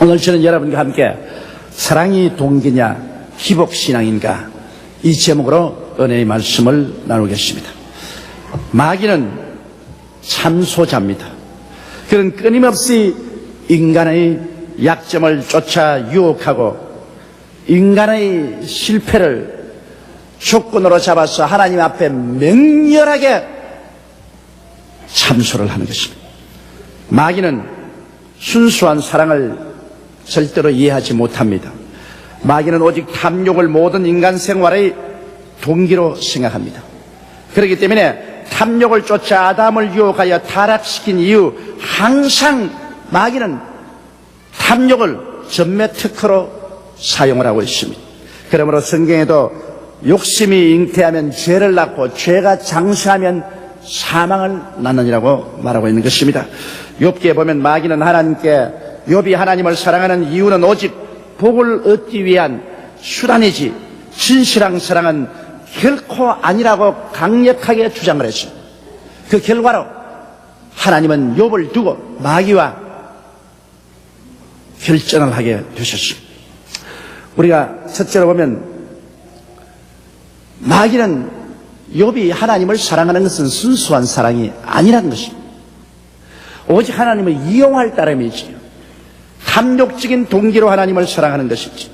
오늘 저는 여러분과 함께 사랑이 동기냐 희복신앙인가 이 제목으로 은혜의 말씀을 나누겠습니다. 마귀는 참소자입니다. 그는 끊임없이 인간의 약점을 쫓아 유혹하고 인간의 실패를 조건으로 잡아서 하나님 앞에 맹렬하게 참소를 하는 것입니다. 마귀는 순수한 사랑을 절대로 이해하지 못합니다. 마귀는 오직 탐욕을 모든 인간 생활의 동기로 생각합니다. 그렇기 때문에 탐욕을 쫓아 아담을 유혹하여 타락시킨 이후 항상 마귀는 탐욕을 전매 특허로 사용을 하고 있습니다. 그러므로 성경에도 욕심이 잉태하면 죄를 낳고 죄가 장수하면 사망을 낳느니라고 말하고 있는 것입니다. 욥기에 보면 마귀는 하나님께 욥이 하나님을 사랑하는 이유는 오직 복을 얻기 위한 수단이지 진실한 사랑은 결코 아니라고 강력하게 주장을 했습니다. 그 결과로 하나님은 욥을 두고 마귀와 결전을 하게 되셨습니다. 우리가 첫째로 보면 마귀는 욥이 하나님을 사랑하는 것은 순수한 사랑이 아니라는 것입니다. 오직 하나님을 이용할 따름이지요. 탐욕적인 동기로 하나님을 사랑하는 것이지.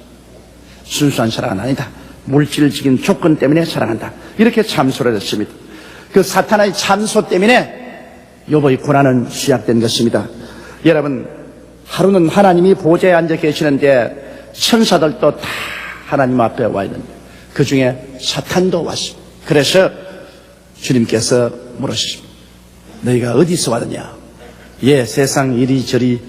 순수한 사랑은 아니다. 물질적인 조건 때문에 사랑한다. 이렇게 참소를 했습니다. 그 사탄의 참소 때문에 욥의 고난은 시작된 것입니다. 여러분, 하루는 하나님이 보좌에 앉아 계시는데 천사들도 다 하나님 앞에 와 있는데 그 중에 사탄도 왔습니다. 그래서 주님께서 물으십니다. 너희가 어디서 왔느냐? 예, 세상 이리저리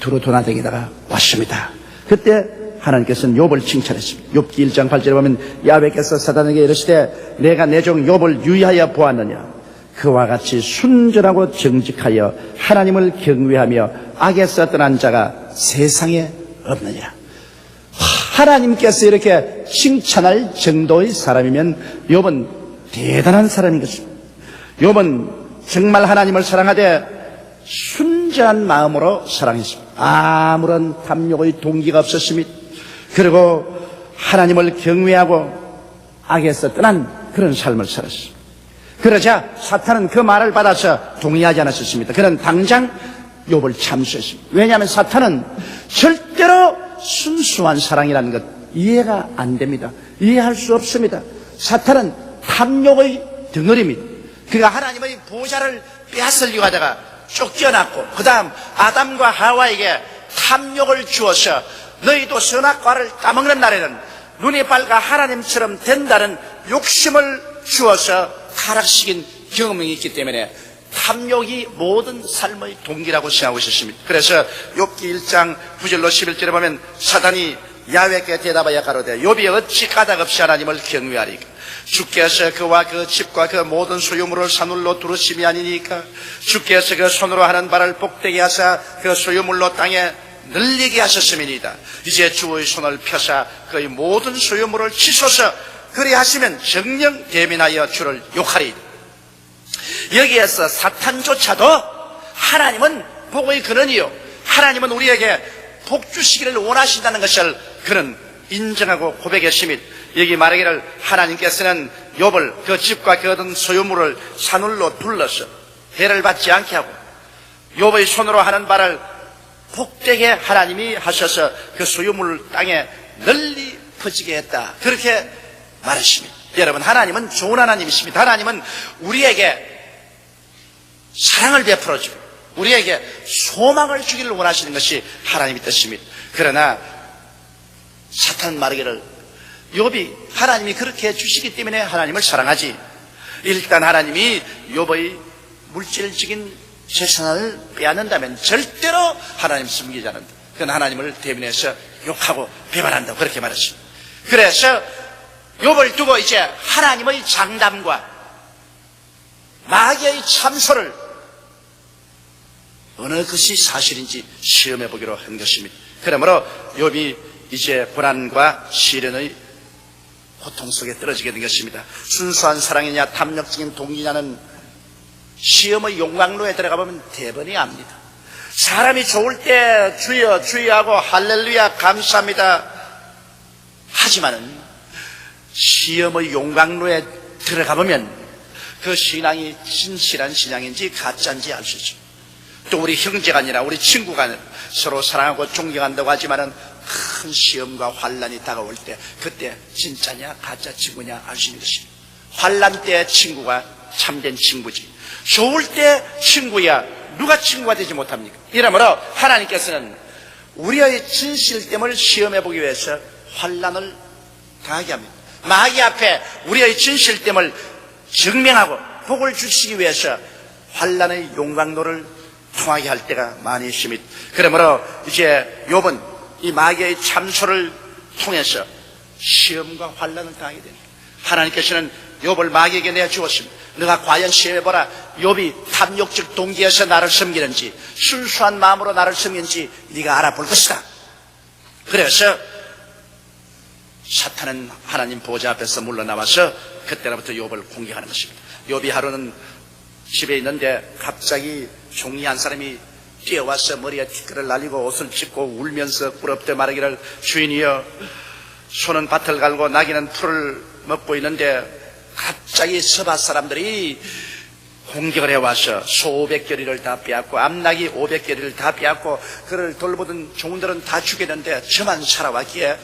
두루 도나다니다가 왔습니다. 그때 하나님께서는 욥을 칭찬했습니다. 욥기 1장 8절에 보면 야훼께서 사단에게 이르시되 내가 내 종 욥을 유의하여 보았느냐 그와 같이 순전하고 정직하여 하나님을 경외하며 악에서 떠난 자가 세상에 없느냐 하나님께서 이렇게 칭찬할 정도의 사람이면 욥은 대단한 사람인 것입니다. 욥은 정말 하나님을 사랑하되 순전한 마음으로 사랑했습니다. 아무런 탐욕의 동기가 없었습니다. 그리고 하나님을 경외하고 악에서 떠난 그런 삶을 살았습니다. 그러자 사탄은 그 말을 받아서 동의하지 않았었습니다. 그는 당장 욥을 참수했습니다. 왜냐하면 사탄은 절대로 순수한 사랑이라는 것 이해가 안 됩니다. 이해할 수 없습니다. 사탄은 탐욕의 덩어리입니다. 그가 하나님의 보좌를 빼앗으려고 하다가 쫓겨났고 그 다음 아담과 하와에게 탐욕을 주어서 너희도 선악과를 따먹는 날에는 눈이 밝아 하나님처럼 된다는 욕심을 주어서 타락시킨 경험이 있기 때문에 탐욕이 모든 삶의 동기라고 생각하고 있었습니다. 그래서 욥기 1장 9절로 11절에 보면 사단이 야훼께 대답하여 가로되 욥이 어찌 까닭없이 하나님을 경외하리까 주께서 그와 그 집과 그 모든 소유물을 사늘로 두르심이 아니니까 주께서 그 손으로 하는 바를 복되게 하사 그 소유물로 땅에 늘리게 하셨음이니이다 이제 주의 손을 펴사 그의 모든 소유물을 치소서 그리 하시면 정령 대민하여 주를 욕하리이다 여기에서 사탄조차도 하나님은 복의 근원이요. 하나님은 우리에게 복 주시기를 원하신다는 것을 그는 인정하고 고백했습니다. 여기 말하기를 하나님께서는 욥을 그 집과 그 얻은 소유물을 산울로 둘러서 해를 받지 않게 하고 욥의 손으로 하는 바를 복되게 하나님이 하셔서 그 소유물을 땅에 널리 퍼지게 했다. 그렇게 말했습니다. 여러분 하나님은 좋은 하나님이십니다. 하나님은 우리에게 사랑을 베풀어 주고 우리에게 소망을 주기를 원하시는 것이 하나님의 뜻입니다. 그러나 사탄 말하기를 욥이 하나님이 그렇게 해 주시기 때문에 하나님을 사랑하지. 일단 하나님이 욥의 물질적인 재산을 빼앗는다면 절대로 하나님 숨기지 않는다. 그건 하나님을 대변해서 욕하고 배반한다. 그렇게 말했습니다. 그래서 욥을 두고 이제 하나님의 장담과 마귀의 참소를 어느 것이 사실인지 시험해 보기로 한 것입니다. 그러므로 욥이 이제 불안과 시련의 고통 속에 떨어지게 된 것입니다. 순수한 사랑이냐 탐욕적인 동기냐는 시험의 용광로에 들어가보면 대번이 압니다. 사람이 좋을 때 주여 주여하고 할렐루야 감사합니다. 하지만은 시험의 용광로에 들어가보면 그 신앙이 진실한 신앙인지 가짜인지 알 수 있죠. 또 우리 형제가 아니라 우리 친구가 서로 사랑하고 존경한다고 하지만은 큰 시험과 환란이 다가올 때 그때 진짜냐 가짜 친구냐 알 수 있는 것입니다. 환란 때 친구가 참된 친구지. 좋을 때 친구야 누가 친구가 되지 못합니까? 이러므로 하나님께서는 우리의 진실됨을 시험해 보기 위해서 환란을 당하게 합니다. 마귀 앞에 우리의 진실됨을 증명하고 복을 주시기 위해서 환란의 용광로를 통하게 할 때가 많이 있습니다. 그러므로 이제 욥은 이 마귀의 참소를 통해서 시험과 환란을 당하게 됩니다. 하나님께서는 욥을 마귀에게 내주었습니다. 너가 과연 시험해보라. 욥이 탐욕적 동기에서 나를 섬기는지 순수한 마음으로 나를 섬기는지 네가 알아볼 것이다. 그래서 사탄은 하나님 보좌 앞에서 물러나와서 그때로부터 욥을 공격하는 것입니다. 욥이 하루는 집에 있는데 갑자기 종이 한 사람이 뛰어와서 머리에 티끌을 날리고 옷을 찢고 울면서 꿀업대 말하기를 주인이여 소는 밭을 갈고 나귀는 풀을 먹고 있는데 갑자기 서밭 사람들이 공격을 해와서 소 500결이를 다 빼앗고 암나기 500결이를 다 빼앗고 그를 돌보던 종들은 다 죽였는데 저만 살아왔기에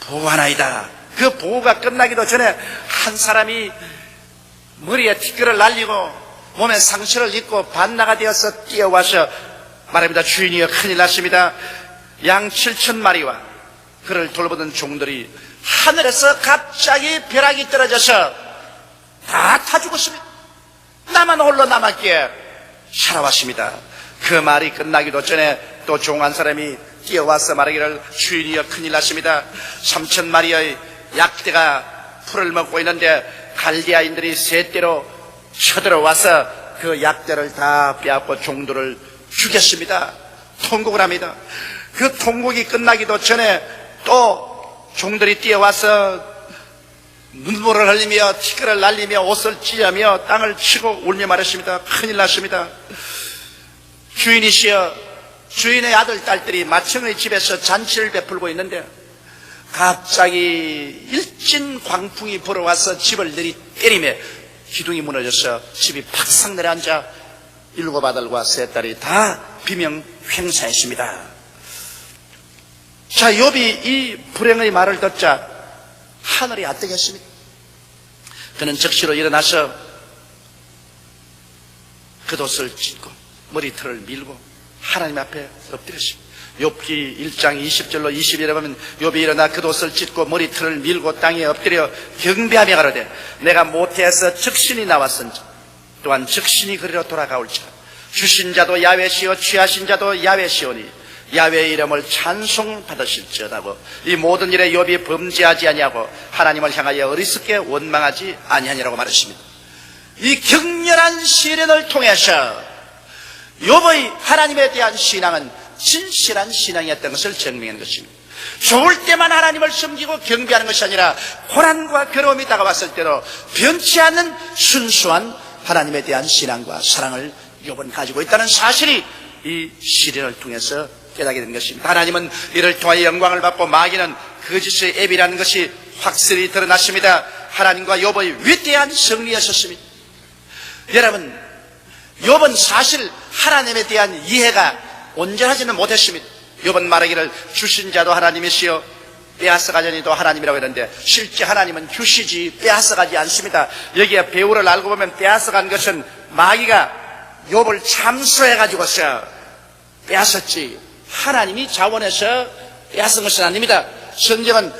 보호하나이다. 그 보호가 끝나기도 전에 한 사람이 머리에 티끌을 날리고 몸에 상처를 입고 반나가 되어서 뛰어와서 말합니다. 주인이여 큰일 났습니다. 양 7천 마리와 그를 돌보던 종들이 하늘에서 갑자기 벼락이 떨어져서 다 타 죽었습니다. 나만 홀로 남았기에 살아왔습니다. 그 말이 끝나기도 전에 또 종 한 사람이 뛰어와서 말하기를 주인이여 큰일 났습니다. 3천 마리의 약대가 풀을 먹고 있는데 갈디아인들이 셋대로 쳐들어와서 그 약대를 다 빼앗고 종들을 죽였습니다. 통곡을 합니다. 그 통곡이 끝나기도 전에 또 종들이 뛰어와서 눈물을 흘리며 티끌을 날리며 옷을 찢으며 땅을 치고 울며 말했습니다. 큰일 났습니다. 주인이시여 주인의 아들 딸들이 마청의 집에서 잔치를 베풀고 있는데 갑자기 일진 광풍이 불어와서 집을 내리 때리며 기둥이 무너져서 집이 팍상 내려앉아 일곱 아들과 세 딸이 다 비명 횡사했습니다. 자, 욥이 이 불행의 말을 듣자 하늘이 아뜨겠습니다. 그는 즉시로 일어나서 겉옷을 찢고 머리털을 밀고 하나님 앞에 엎드렸습니다. 욥기 1장 20절로 21절에 보면 욥이 일어나 겉옷을 찢고 머리털을 밀고 땅에 엎드려 경배하며 가로되 내가 모태에서 적신이 나왔은지 또한 적신이 그리로 돌아가올지라 주신 자도 야외시오 취하신 자도 야외시오니 야외의 이름을 찬송받으실지어다고 이 모든 일에 욥이 범죄하지 아니하고 하나님을 향하여 어리석게 원망하지 아니하니라고 말했습니다. 이 격렬한 시련을 통해서 욥의 하나님에 대한 신앙은 진실한 신앙이었던 것을 증명한 것입니다. 좋을 때만 하나님을 섬기고 경배하는 것이 아니라 고난과 괴로움이 다가왔을 때도 변치 않는 순수한 하나님에 대한 신앙과 사랑을 욥은 가지고 있다는 사실이 이 시련을 통해서 깨닫게 된 것입니다. 하나님은 이를 통하여 영광을 받고 마귀는 거짓의 앱이라는 것이 확실히 드러났습니다. 하나님과 욥의 위대한 승리였었습니다. 여러분, 욥은 사실 하나님에 대한 이해가 온전하지는 못했습니다. 욥은 말하기를 주신 자도 하나님이시여 빼앗아가자니도 하나님이라고 했는데 실제 하나님은 주시지 빼앗아가지 않습니다. 여기에 배우를 알고 보면 빼앗아간 것은 마귀가 욥을 참소해가지고서 빼앗았지 하나님이 자원해서 빼앗은 것은 아닙니다. 성경은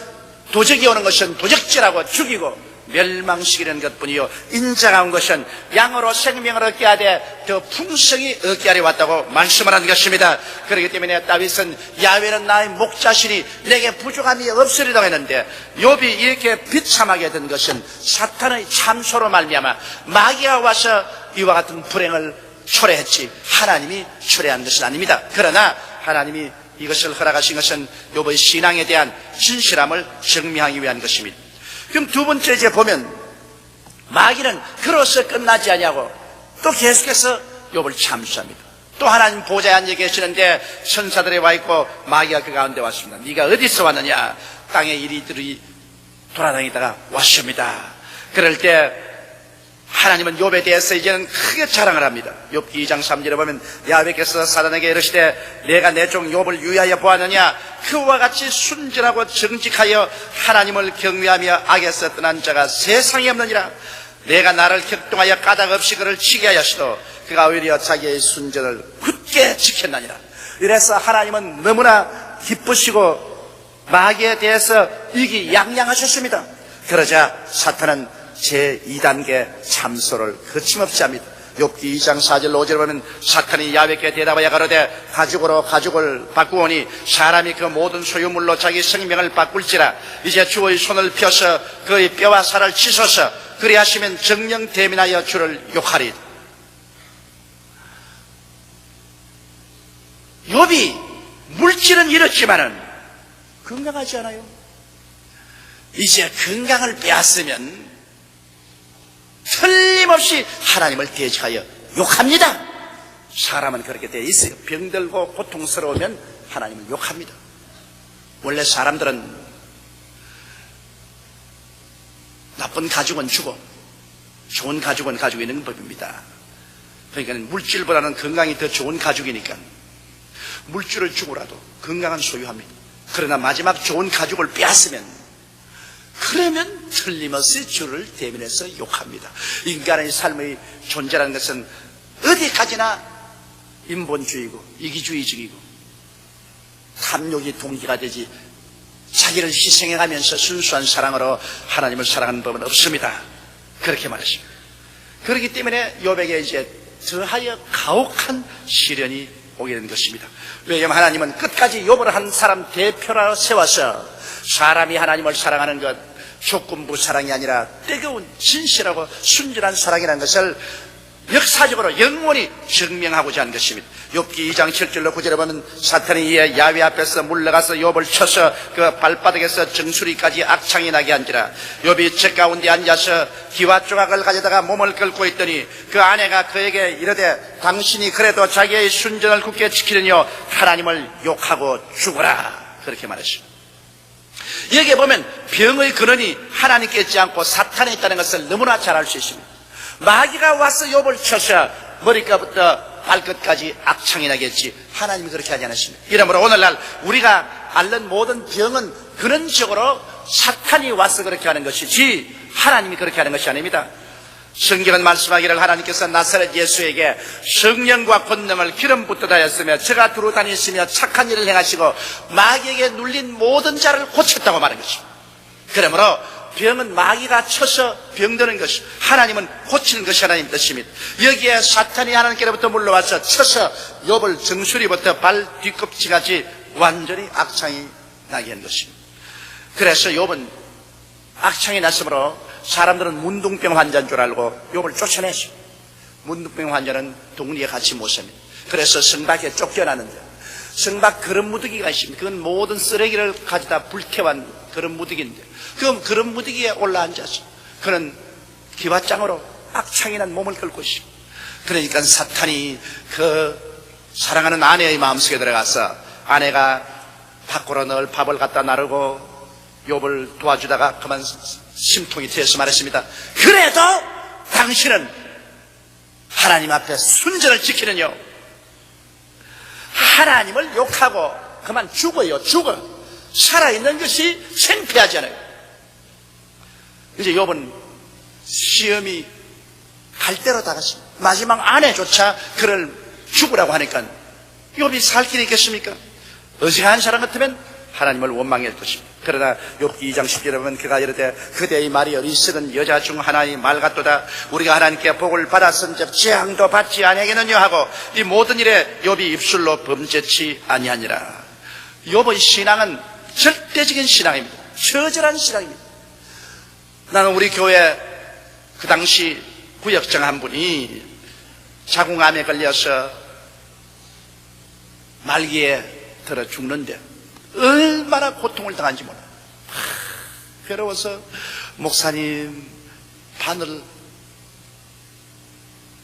도적이 오는 것은 도적질하고 죽이고 멸망시키는 것뿐이요 인자가 온 것은 양으로 생명을 얻게 하되 더 풍성히 얻게 하려 왔다고 말씀을 하는 것입니다. 그렇기 때문에 다윗은 야외는 나의 목자시니 내게 부족함이 없으리라고 했는데 욥이 이렇게 비참하게 된 것은 사탄의 참소로 말미암아 마귀가 와서 이와 같은 불행을 초래했지 하나님이 초래한 것은 아닙니다. 그러나 하나님이 이것을 허락하신 것은 욥의 신앙에 대한 진실함을 증명하기 위한 것입니다. 그럼 두 번째 이제 보면 마귀는 그로서 끝나지 아니하고 또 계속해서 욥을 참수합니다. 또 하나님 보좌에 앉아 계시는데 천사들이 와 있고 마귀가 그 가운데 왔습니다. 네가 어디서 왔느냐? 땅에 이리들이 돌아다니다가 왔습니다. 그럴 때 하나님은 욥에 대해서 이제는 크게 자랑을 합니다. 욥기 2장 3절에 보면 야훼께서 사단에게 이르시되 내가 내 종 욥을 유의하여 보았느냐 그와 같이 순전하고 정직하여 하나님을 경외하며 악에서 떠난 자가 세상에 없느니라 내가 나를 격동하여 까닭 없이 그를 치게 하였시도 그가 오히려 자기의 순전을 굳게 지켰느니라 이래서 하나님은 너무나 기쁘시고 마귀에 대해서 이기 양양하셨습니다. 그러자 사탄은 제2단계 참소를 거침없이 합니다. 욥기 2장 4절 5절 보면 사탄이 야훼께 대답하여 가로되 가죽으로 가죽을 바꾸오니 사람이 그 모든 소유물로 자기 생명을 바꿀지라 이제 주의 손을 펴서 그의 뼈와 살을 씻어서 그리하시면 정령 대민하여 주를 욕하리 욥이 물질은 이렇지만은 건강하지 않아요. 이제 건강을 빼앗으면 틀림없이 하나님을 대적하여 욕합니다. 사람은 그렇게 되어 있어요. 병들고 고통스러우면 하나님을 욕합니다. 원래 사람들은 나쁜 가죽은 주고 좋은 가죽은 가지고 있는 법입니다. 그러니까 물질보다는 건강이 더 좋은 가죽이니까 물질을 주고라도 건강은 소유합니다. 그러나 마지막 좋은 가죽을 빼앗으면 그러면 틀림없이 주를 대면해서 욕합니다. 인간의 삶의 존재라는 것은 어디까지나 인본주의고 이기주의적이고 탐욕이 동기가 되지 자기를 희생해가면서 순수한 사랑으로 하나님을 사랑하는 법은 없습니다. 그렇게 말했습니다. 그렇기 때문에 요백에 이제 더하여 가혹한 시련이 오게 된 것입니다. 왜냐하면 하나님은 끝까지 욥을 한 사람 대표라 세워서 사람이 하나님을 사랑하는 것 조건부 사랑이 아니라 뜨거운 진실하고 순전한 사랑이라는 것을 역사적으로 영원히 증명하고자 한 것입니다. 욥기 2장 7절로 9절에 보면 사탄이 이에 야외 앞에서 물러가서 욥을 쳐서 그 발바닥에서 정수리까지 악창이 나게 한지라 욥이 책 가운데 앉아서 기와 조각을 가져다가 몸을 긁고 있더니 그 아내가 그에게 이르되 당신이 그래도 자기의 순전을 굳게 지키려뇨 하나님을 욕하고 죽어라 그렇게 말했습니다. 여기에 보면 병의 근원이 하나님께 있지 않고 사탄에 있다는 것을 너무나 잘 알 수 있습니다. 마귀가 와서 욥을 쳐서 머리가부터 발끝까지 악창이 나겠지. 하나님이 그렇게 하지 않았습니다. 이러므로 오늘날 우리가 앓는 모든 병은 근원적으로 사탄이 와서 그렇게 하는 것이지 하나님이 그렇게 하는 것이 아닙니다. 성경은 말씀하기를 하나님께서 나사렛 예수에게 성령과 권능을 기름 붓듯 하였으며 저가 두루 다니시며 착한 일을 행하시고 마귀에게 눌린 모든 자를 고쳤다고 말한 것입니다. 그러므로 병은 마귀가 쳐서 병드는 것이 하나님은 고치는 것이 하나님 뜻입니다. 여기에 사탄이 하나님께로부터 물러와서 쳐서 욥을 정수리부터 발 뒤꿈치까지 완전히 악창이 나게 한 것입니다. 그래서 욥은 악창이 났으므로 사람들은 문둥병 환자인 줄 알고 욥을 쫓아냈어요. 문둥병 환자는 동리에 같이 못 삽니다. 그래서 성박에 쫓겨나는데 성박 그런 무더기가 있습니다. 그건 모든 쓰레기를 가져다 불태운 그런 무더기인데 그럼 그런 무더기에 올라앉아서 그는 기와장으로 악창이 난 몸을 끌고 있습니다. 그러니까 사탄이 그 사랑하는 아내의 마음속에 들어가서 아내가 밖으로 늘 밥을 갖다 나르고 욥을 도와주다가 그만 심통이 트여서 말했습니다. 그래도 당신은 하나님 앞에 순전을 지키는요. 하나님을 욕하고 그만 죽어요. 죽어. 살아있는 것이 창피하지 않아요. 이제 욥은 시험이 갈대로 다가습니다 마지막 아내조차 그를 죽으라고 하니까 욥이 살 길이 있겠습니까? 어지간한 사람 같으면 하나님을 원망할 것입니다. 그러나 욥기 2장 10절에 보면 그가 이르되 그대의 말이 어리석은 여자 중 하나의 말 같도다 우리가 하나님께 복을 받았은즉 재앙도 받지 아니하겠느냐 하고 이 모든 일에 욥이 입술로 범죄치 아니하니라 욥의 신앙은 절대적인 신앙입니다. 처절한 신앙입니다. 나는 우리 교회 그 당시 구역장 한 분이 자궁암에 걸려서 말기에 들어 죽는데 얼마나 고통을 당한지 몰라. 하, 괴로워서 목사님 바늘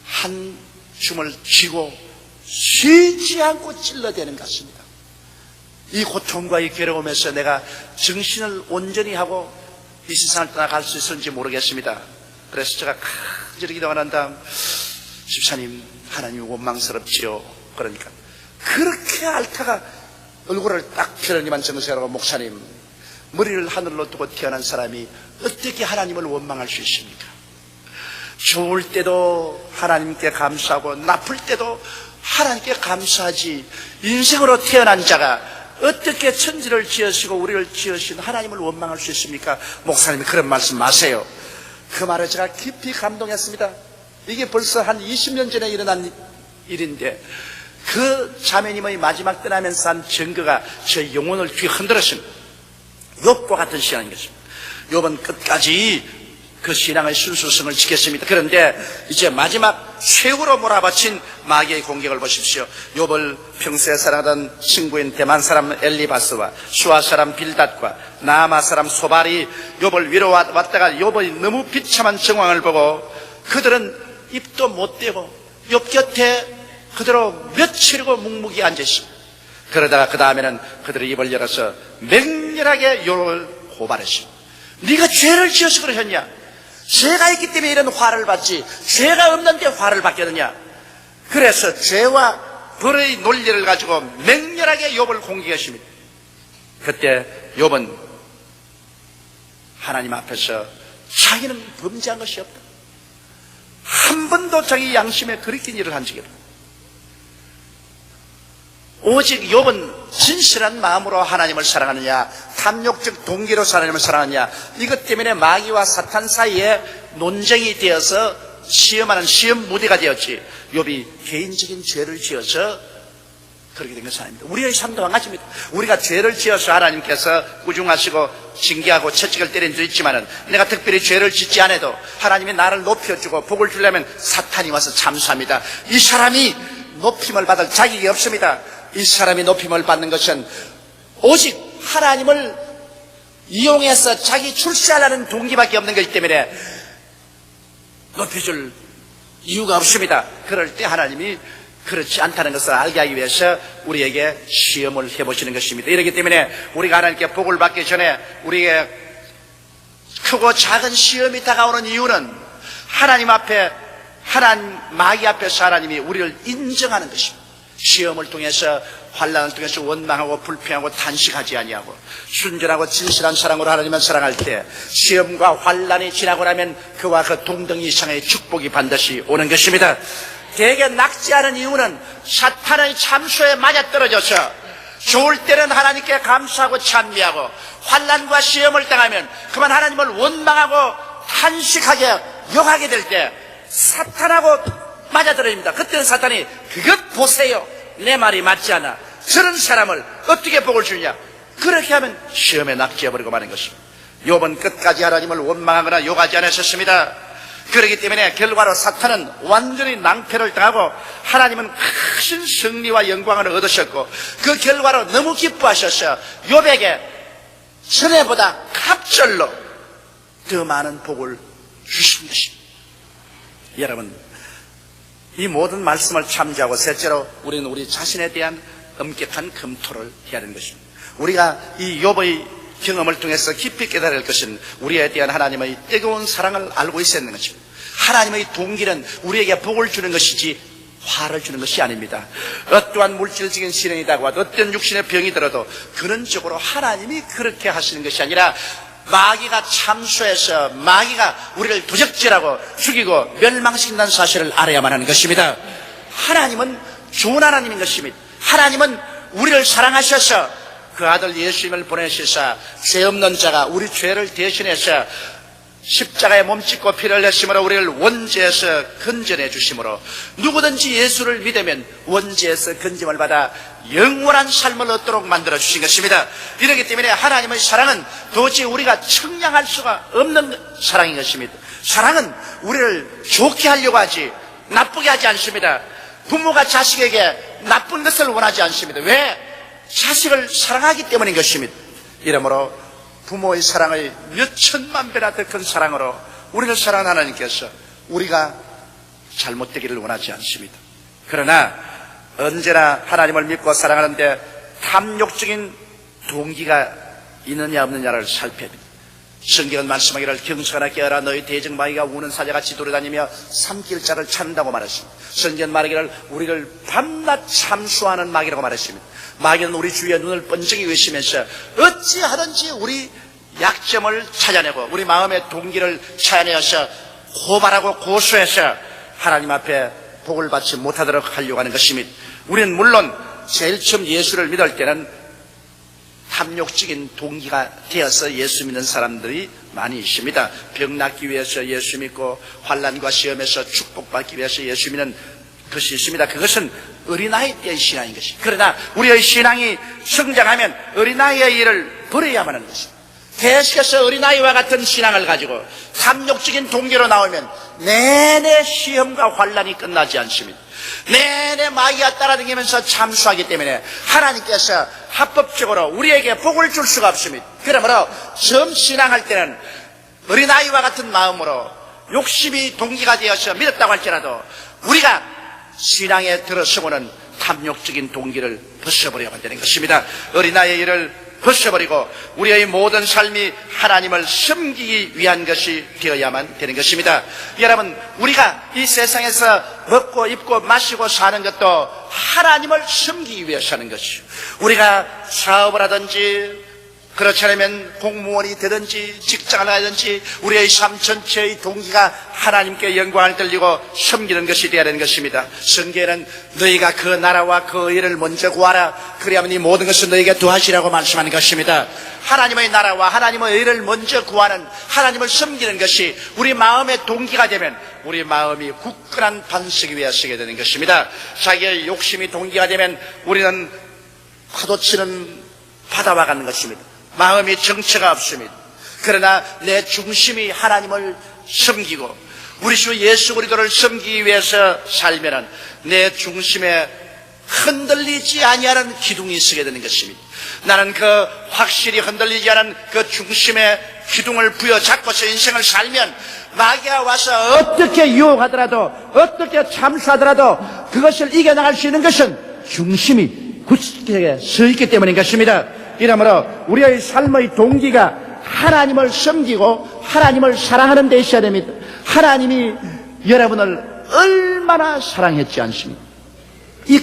한 줌을 쥐고 쉬지 않고 찔러대는 것 같습니다. 이 고통과 이 괴로움에서 내가 정신을 온전히 하고 이 세상을 떠나갈 수 있을지 모르겠습니다. 그래서 제가 간절히 기도가 난 다음 집사님 하나님 원망스럽지요. 그러니까 그렇게 앓다가 얼굴을 딱 펴더니만 정세라고 목사님 머리를 하늘로 두고 태어난 사람이 어떻게 하나님을 원망할 수 있습니까? 좋을 때도 하나님께 감사하고 나쁠 때도 하나님께 감사하지 인생으로 태어난 자가 어떻게 천지를 지으시고 우리를 지으신 하나님을 원망할 수 있습니까? 목사님이 그런 말씀 마세요. 그 말에 제가 깊이 감동했습니다. 이게 벌써 한 20년 전에 일어난 일인데 그 자매님의 마지막 떠나면서 한 증거가 제 영혼을 뒤흔들었습니다. 욥과 같은 신앙인 것입니다. 욥은 끝까지 그 신앙의 순수성을 지켰습니다. 그런데 이제 마지막 최후로 몰아바친 마귀의 공격을 보십시오. 욥을 평소에 사랑하던 친구인 대만 사람 엘리바스와 수아 사람 빌닷과 나아마 사람 소발이 욥을 위로 왔다가 욥의 너무 비참한 정황을 보고 그들은 입도 못 대고 욥 곁에 그대로 며칠이고 묵묵히 앉으십니다. 그러다가 그 다음에는 그들의 입을 열어서 맹렬하게 욥을 고발했습니다. 네가 죄를 지어서 그러셨냐? 죄가 있기 때문에 이런 화를 받지 죄가 없는데 화를 받겠느냐 그래서 죄와 벌의 논리를 가지고 맹렬하게 욥을 공격했습니다 그때 욥은 하나님 앞에서 자기는 범죄한 것이 없다 한 번도 자기 양심에 그렇게 일을 한 적이 없다 오직 욥은 진실한 마음으로 하나님을 사랑하느냐 탐욕적 동기로 하나님을 사랑하느냐 이것 때문에 마귀와 사탄 사이에 논쟁이 되어서 시험하는 시험 무대가 되었지. 욥이 개인적인 죄를 지어서 그렇게 된 것은 아닙니다. 우리의 삶도 마찬가지입니다. 우리가 죄를 지어서 하나님께서 꾸중하시고 징계하고 채찍을 때린 줄 있지만은 내가 특별히 죄를 짓지 않아도 하나님이 나를 높여주고 복을 주려면 사탄이 와서 참수합니다. 이 사람이 높임을 받을 자격이 없습니다 이 사람이 높임을 받는 것은 오직 하나님을 이용해서 자기 출세하려는 동기밖에 없는 것이기 때문에 높여줄 이유가 없습니다. 그럴 때 하나님이 그렇지 않다는 것을 알게 하기 위해서 우리에게 시험을 해보시는 것입니다. 이렇기 때문에 우리가 하나님께 복을 받기 전에 우리에게 크고 작은 시험이 다가오는 이유는 하나님 앞에 하나님 마귀 앞에서 하나님이 우리를 인정하는 것입니다. 시험을 통해서 환란을 통해서 원망하고 불평하고 탄식하지 아니하고 순전하고 진실한 사랑으로 하나님을 사랑할 때 시험과 환란이 지나고 나면 그와 그 동등 이상의 축복이 반드시 오는 것입니다. 대개 낙지하는 이유는 사탄의 참소에 맞아 떨어져서 좋을 때는 하나님께 감사하고 찬미하고 환란과 시험을 당하면 그만 하나님을 원망하고 탄식하게 욕하게 될 때 사탄하고 맞아들어집니다. 그때는 사탄이 그것 보세요. 내 말이 맞지 않아. 저런 사람을 어떻게 복을 주냐? 그렇게 하면 시험에 낙지해버리고 마는 것입니다. 욥은 끝까지 하나님을 원망하거나 욕하지 않으셨습니다. 그렇기 때문에 결과로 사탄은 완전히 낭패를 당하고 하나님은 큰 승리와 영광을 얻으셨고 그 결과로 너무 기뻐하셔서 욥에게 전에보다 갑절로 더 많은 복을 주신 것입니다. 여러분 이 모든 말씀을 참조하고 셋째로 우리는 우리 자신에 대한 엄격한 검토를 해야 하는 것입니다. 우리가 이 욥의 경험을 통해서 깊이 깨달을 것은 우리에 대한 하나님의 뜨거운 사랑을 알고 있어야 하는 것입니다. 하나님의 동기는 우리에게 복을 주는 것이지 화를 주는 것이 아닙니다. 어떠한 물질적인 신행이라고 하도 어떤 육신의 병이 들어도 근원적으로 하나님이 그렇게 하시는 것이 아니라 마귀가 참수해서 마귀가 우리를 도적질하고 죽이고 멸망시킨다는 사실을 알아야만 하는 것입니다. 하나님은 좋은 하나님인 것입니다. 하나님은 우리를 사랑하셔서 그 아들 예수님을 보내시사 죄 없는 자가 우리 죄를 대신해서 십자가에 몸짓고 피를 내심으로 우리를 원죄에서 건져내 주심으로 누구든지 예수를 믿으면 원죄에서 건짐을 받아 영원한 삶을 얻도록 만들어 주신 것입니다. 이렇기 때문에 하나님의 사랑은 도저히 우리가 청량할 수가 없는 사랑인 것입니다. 사랑은 우리를 좋게 하려고 하지 나쁘게 하지 않습니다. 부모가 자식에게 나쁜 것을 원하지 않습니다. 왜? 자식을 사랑하기 때문인 것입니다. 이러므로 부모의 사랑을 몇 천만 배나 더 큰 사랑으로 우리를 사랑하는 하나님께서 우리가 잘못되기를 원하지 않습니다. 그러나 언제나 하나님을 믿고 사랑하는데 탐욕적인 동기가 있느냐 없느냐를 살펴야 됩니다. 성경은 말씀하기를 경수하나 깨어라 너희 대적마귀가 우는 사자같이 돌아다니며 삼킬 자를 찾는다고 말했습니다. 성경은 말하기를 우리를 밤낮 참수하는 마귀라고 말했습니다. 마귀는 우리 주위에 눈을 번쩍이 외시면서 어찌하든지 우리 약점을 찾아내고 우리 마음의 동기를 찾아내어서 고발하고 고소해서 하나님 앞에 복을 받지 못하도록 하려고 하는 것입니다. 우리는 물론 제일 처음 예수를 믿을 때는 탐욕적인 동기가 되어서 예수 믿는 사람들이 많이 있습니다. 병 낫기 위해서 예수 믿고 환란과 시험에서 축복받기 위해서 예수 믿는 것이 있습니다. 그것은 어린아이 때의 신앙인 것입니다. 그러나 우리의 신앙이 성장하면 어린아이의 일을 버려야만 하는 것입니다. 계속해서 어린아이와 같은 신앙을 가지고 탐욕적인 동기로 나오면 내내 시험과 환란이 끝나지 않습니다. 내내 마귀가 따라다니면서 참수하기 때문에 하나님께서 합법적으로 우리에게 복을 줄 수가 없습니다. 그러므로 처음 신앙할 때는 어린아이와 같은 마음으로 욕심이 동기가 되어서 믿었다고 할지라도 우리가 신앙에 들어서고는 탐욕적인 동기를 벗어버려야 되는 것입니다. 어린아이의 벗어버리고 우리의 모든 삶이 하나님을 섬기기 위한 것이 되어야만 되는 것입니다. 여러분, 우리가 이 세상에서 먹고 입고 마시고 사는 것도 하나님을 섬기기 위해서 하는 것이죠. 우리가 사업을 하든지 그렇지 않으면 공무원이 되든지 직장을 하든지 우리의 삶 전체의 동기가 하나님께 영광을 돌리고 섬기는 것이 되어야 되는 것입니다. 성경에는 너희가 그 나라와 그 의를 먼저 구하라. 그리하면 이 모든 것을 너희에게 도하시라고 말씀하는 것입니다. 하나님의 나라와 하나님의 의를 먼저 구하는 하나님을 섬기는 것이 우리 마음의 동기가 되면 우리 마음이 굳건한 반석 위에 서게 되는 것입니다. 자기의 욕심이 동기가 되면 우리는 파도치는 바다와 같은 것입니다. 마음이 정체가 없습니다. 그러나 내 중심이 하나님을 섬기고 우리 주 예수 그리스도를 섬기기 위해서 살면은 내 중심에 흔들리지 아니하는 기둥이 서게 되는 것입니다. 나는 그 확실히 흔들리지 않은 그 중심의 기둥을 부여잡고서 인생을 살면 마귀가 와서 어떻게 유혹하더라도 어떻게 참수하더라도 그것을 이겨나갈 수 있는 것은 중심이 굳게 서 있기 때문인 것입니다. 이러므로 우리의 삶의 동기가 하나님을 섬기고 하나님을 사랑하는 데 있어야 됩니다. 하나님이 여러분을 얼마나 사랑했지 않습니까? 이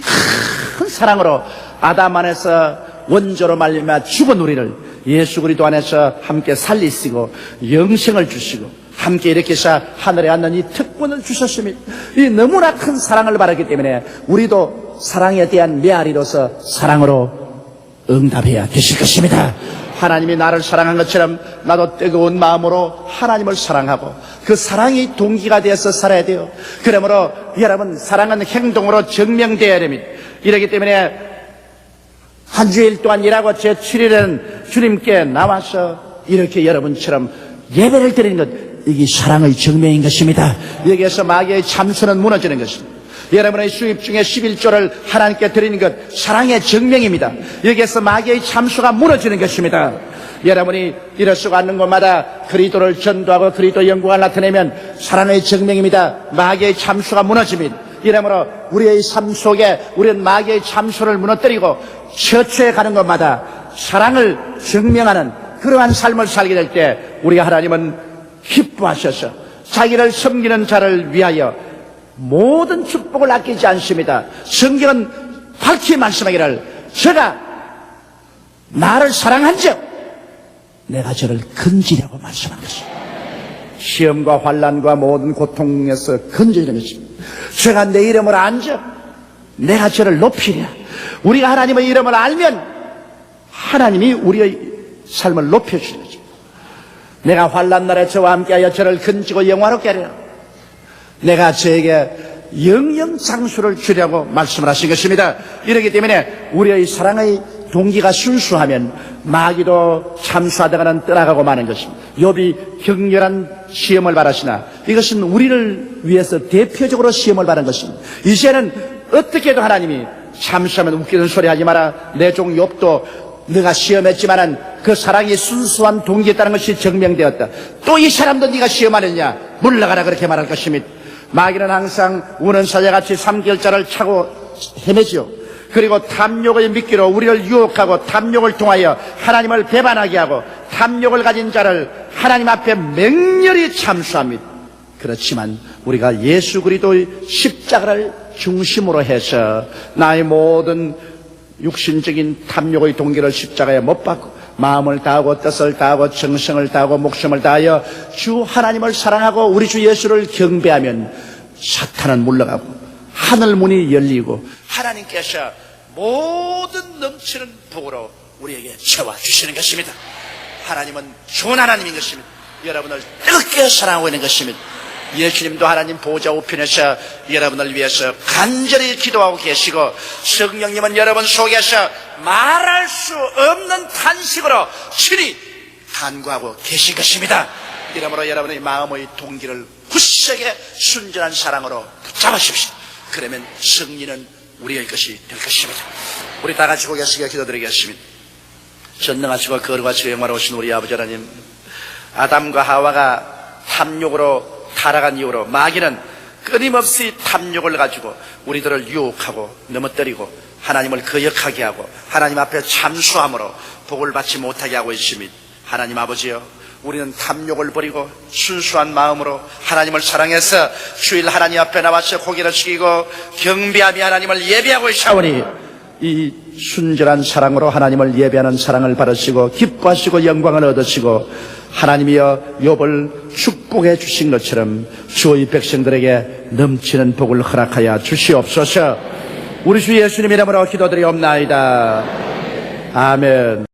큰 사랑으로 아담 안에서 원조로 말미암아 죽은 우리를 예수 그리스도 안에서 함께 살리시고 영생을 주시고 함께 이렇게 해서 하늘에 앉는 이 특권을 주셨습니다. 이 너무나 큰 사랑을 받았기 때문에 우리도 사랑에 대한 메아리로서 사랑으로 응답해야 되실 것입니다. 하나님이 나를 사랑한 것처럼 나도 뜨거운 마음으로 하나님을 사랑하고 그 사랑이 동기가 되어서 살아야 돼요. 그러므로 여러분 사랑은 행동으로 증명되어야 됩니다. 이러기 때문에 한 주일 동안 일하고 제 7일에는 주님께 나와서 이렇게 여러분처럼 예배를 드리는 것 이게 사랑의 증명인 것입니다. 여기에서 마귀의 참수는 무너지는 것입니다. 여러분의 수입 중에 11조를 하나님께 드리는 것 사랑의 증명입니다. 여기에서 마귀의 참수가 무너지는 것입니다. 여러분이 이럴 수가 않는 곳마다 그리스도를 전도하고 그리스도 영광을 나타내면 사랑의 증명입니다. 마귀의 참수가 무너집니다. 이러므로 우리의 삶 속에 우리는 마귀의 참수를 무너뜨리고 처처에 가는 곳마다 사랑을 증명하는 그러한 삶을 살게 될 때 우리 하나님은 기뻐하셔서 자기를 섬기는 자를 위하여 모든 축복을 아끼지 않습니다. 성경은 밝히 말씀하기를 제가 나를 사랑한 적 내가 저를 건지려고 말씀한 것입니다. 시험과 환란과 모든 고통에서 건져지는 것입니다. 제가 내 이름을 안적 내가 저를 높이랴. 우리가 하나님의 이름을 알면 하나님이 우리의 삶을 높여주시는 거죠. 내가 환란 날에 저와 함께하여 저를 건지고 영화롭게 하리라. 내가 저에게 영영 장수를 주려고 말씀을 하신 것입니다. 이러기 때문에 우리의 사랑의 동기가 순수하면 마귀도 참수하다가는 떠나가고 마는 것입니다. 욥이 격렬한 시험을 받았으나 이것은 우리를 위해서 대표적으로 시험을 받은 것입니다. 이제는 어떻게 해도 하나님이 참수하면 웃기는 소리 하지 마라. 내 종 욥도 네가 시험했지만은 그 사랑이 순수한 동기였다는 것이 증명되었다. 또 이 사람도 네가 시험하느냐? 물러가라 그렇게 말할 것입니다. 마귀는 항상 우는 사자같이 삼결자를 차고 헤매지요. 그리고 탐욕의 미끼로 우리를 유혹하고 탐욕을 통하여 하나님을 배반하게 하고 탐욕을 가진 자를 하나님 앞에 맹렬히 참수합니다. 그렇지만 우리가 예수 그리스도의 십자가를 중심으로 해서 나의 모든 육신적인 탐욕의 동기를 십자가에 못 박고 마음을 다하고 뜻을 다하고 정성을 다하고 목숨을 다하여 주 하나님을 사랑하고 우리 주 예수를 경배하면 사탄은 물러가고 하늘 문이 열리고 하나님께서 모든 넘치는 복으로 우리에게 채워 주시는 것입니다. 하나님은 좋은 하나님인 것입니다. 여러분을 뜨겁게 사랑하고 있는 것입니다. 예수님도 하나님 보좌 우편에서 여러분을 위해서 간절히 기도하고 계시고 성령님은 여러분 속에서 말할 수 없는 탄식으로 친히 간구하고 계신 것입니다. 이러므로 여러분의 마음의 동기를 굳세게 순전한 사랑으로 붙잡으십시오. 그러면 승리는 우리의 것이 될 것입니다. 우리 다 같이 고개 숙여 기도드리겠습니다. 전능하시고 거룩하시고 영화로우신 우리 아버지 하나님 아담과 하와가 탐욕으로 타락한 이후로 마귀는 끊임없이 탐욕을 가지고 우리들을 유혹하고 넘어뜨리고 하나님을 거역하게 하고 하나님 앞에 참수함으로 복을 받지 못하게 하고 있습니다. 하나님 아버지여 우리는 탐욕을 버리고 순수한 마음으로 하나님을 사랑해서 주일 하나님 앞에 나와서 고개를 숙이고 경배하며 하나님을 예배하고 있사오니 이 순전한 사랑으로 하나님을 예배하는 사랑을 받으시고 기뻐하시고 영광을 얻으시고 하나님이여 욥을 축복해 주신 것처럼 주의 백성들에게 넘치는 복을 허락하여 주시옵소서. 우리 주 예수님 이름으로 기도드리옵나이다. 아멘